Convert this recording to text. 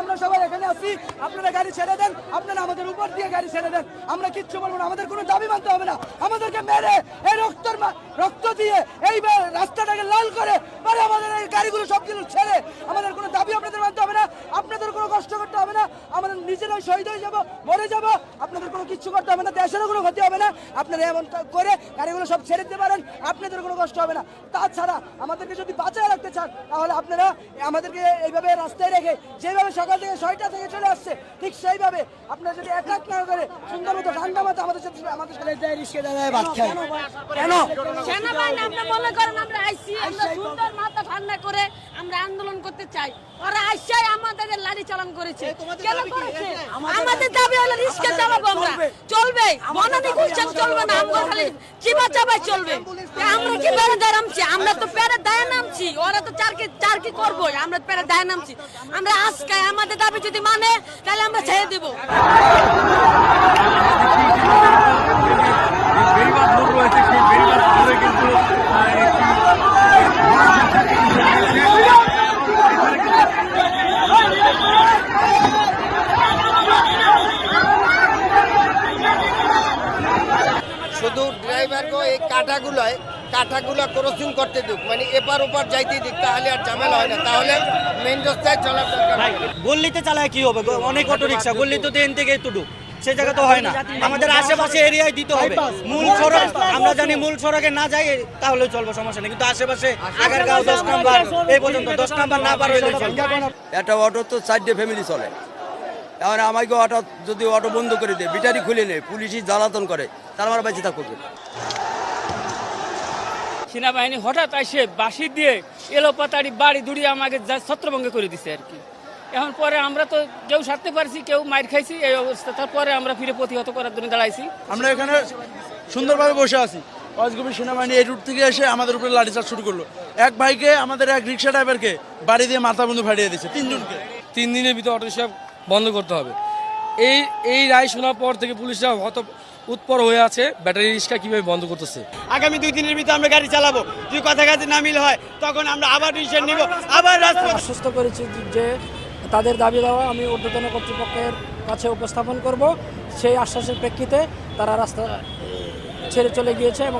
আমরা সবাই আপনারা গাড়ি ছেড়ে দেন, আপনারা আমাদের উপর দিয়ে গাড়ি ছেড়ে দেন। আমরা কিচ্ছু বলব না, আমাদের কোনো দাবি মানতে হবে না। আমাদেরকে মেরে এই রক্ত রক্ত দিয়ে এই বা- রাস্তাটাকে লাল করে পরে আমাদের এই গাড়িগুলো সব কিছু ছেড়ে আমাদের কোনো দাবি আপনাদের মানতে হবে না আপনাদের কোনো কষ্ট করতে হবে না আমাদের শহীদ হয়ে যাব মরে যাব। আপনাদের কোনো কিচ্ছু করতে হবে না দেশেরও কোনো ক্ষতি হবে না। আপনারা এমন করে গাড়িগুলো সব ছেড়ে দিতে পারেন আপনাদের কোনো কষ্ট হবে না। তাছাড়া আমাদেরকে যদি বাঁচায় রাখতে চান তাহলে আপনারা আমাদেরকে এইভাবে রাস্তায় রেখে যেভাবে সকাল থেকে ছয়টা থেকে চলে আসছে ঠিক সেইভাবে আপনারা যদি এক এক না করে সুন্দর মতো ঠান্ডা মতো আমাদের সাথে আমাদের সাথে রিস্কে দাঁড়ায় খায় কেন? সেনাবাহিনী আমরা মনে করেন আমরা আইসি আমরা সুন্দর মাথা ঠান্ডা করে আমরা আন্দোলন করতে চাই। ওরা আইসাই আমাদের লাঠি চালান করেছে। কেন করেছে? আমাদের দাবি হলো রিস্কে চালাবো আমরা। চলবে। বনানি গুলশান চলবে না। আমরা খালি চিবা চাবাই চলবে। আমরা কি পেরে দায় নামছি? আমরা তো পেরে দায় নামছি। ওরা তো চারকি চারকি চার করব আমরা পেরে দায় নামছি। আমরা আজকে আমাদের দাবি যদি মানে তাহলে আমরা ছেড়ে দেবো বেড়িবাঁধ মোড় রয়েছে সেই বেড়িবাঁধ ধরে কিন্তু আহ, একটি শুধু ড্রাইভারকে এই কাঁটাগুলোয় কাঁটাগুলো ক্রসিং করতে দিক মানে এপার ওপার যাইতে দিক তাহলে আর ঝামেলা হয় না। তাহলে মেন রাস্তায় চলার দরকার নেই। গল্লিতে চালায় কি হবে? অনেক অটো রিক্সা গল্লি তো ট্রেন থেকে একটু সে জায়গা তো হয় না। আমাদের আশেপাশে এরিয়ায় দিতে হবে। মূল সড়ক আমরা জানি মূল সড়কে না যাই তাহলে চলবে সমস্যা নেই। কিন্তু আশেপাশে আগারগাঁও দশ নাম্বার এই পর্যন্ত দশ নাম্বার না পার হইলে চলবে। একটা অটো তো চারটে ফ্যামিলি চলে। এখন আমাকে অটো যদি অটো বন্ধ করে দেয় বিটারি খুলে নেয় পুলিশই জ্বালাতন করে তার আমার বেঁচে থাকবে। সেনাবাহিনী হঠাৎ এসে বাঁশি দিয়ে এলোপাতাড়ি বাড়ি দুড়িয়ে আমাকে যা ছত্রভঙ্গ করে দিছে আর কি। এখন পরে আমরা তো কেউ সারতে পারছি কেউ মাইর খাইছি এই অবস্থা। তারপরে আমরা ফিরে প্রতিহত করার জন্য দাঁড়াইছি। আমরা এখানে সুন্দরভাবে বসে আছি। অজগবি সেনাবাহিনী এই রুট থেকে এসে আমাদের উপরে লাঠিচার্জ শুরু করল। এক ভাইকে আমাদের এক রিক্সা ড্রাইভারকে বাড়ি দিয়ে মাথা বন্ধু ফাটিয়ে দিয়েছে। তিনজনকে। তিন দিনের ভিতরে অটো রিক্সা বন্ধ করতে হবে। এই এই রায় শোনার পর থেকে পুলিশরা হত উৎপর হয়ে আছে ব্যাটারি রিক্সা কীভাবে বন্ধ করতেছে? আগামী দুই দিনের ভিতরে আমরা গাড়ি চালাবো। যদি কথা কাছে না মিল হয় তখন আমরা আবার ডিসিশন নিব আবার রাজপথ সুস্থ করেছি যে তাদের দাবি দেওয়া আমি ঊর্ধ্বতন কর্তৃপক্ষের কাছে উপস্থাপন করব। সেই আশ্বাসের প্রেক্ষিতে তারা রাস্তা ছেড়ে চলে গিয়েছে এবং